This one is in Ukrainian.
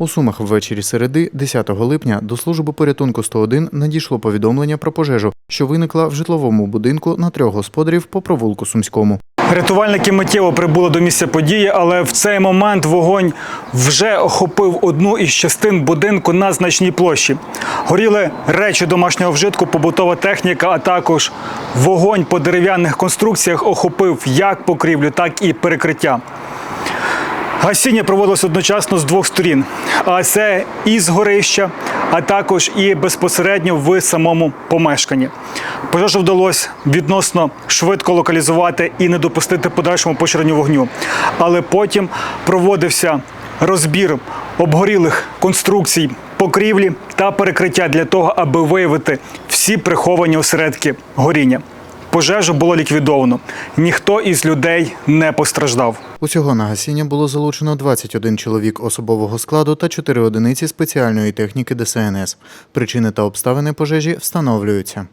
У Сумах ввечері середи, 10 липня, до служби порятунку 101 надійшло повідомлення про пожежу, що виникла в житловому будинку на трьох господарів по провулку Сумському. Рятувальники миттєво прибули до місця події, але в цей момент вогонь вже охопив одну із частин будинку на значній площі. Горіли речі домашнього вжитку, побутова техніка, а також вогонь по дерев'яних конструкціях охопив як покрівлю, так і перекриття. Гасіння проводилось одночасно з двох сторін, а це і з горища, а також і безпосередньо в самому помешканні. Пожежу вдалося відносно швидко локалізувати і не допустити подальшому поширенню вогню. Але потім проводився розбір обгорілих конструкцій покрівлі та перекриття для того, аби виявити всі приховані осередки горіння. Пожежу було ліквідовано. Ніхто із людей не постраждав. Усього на гасіння було залучено 21 чоловік особового складу та 4 одиниці спеціальної техніки ДСНС. Причини та обставини пожежі встановлюються.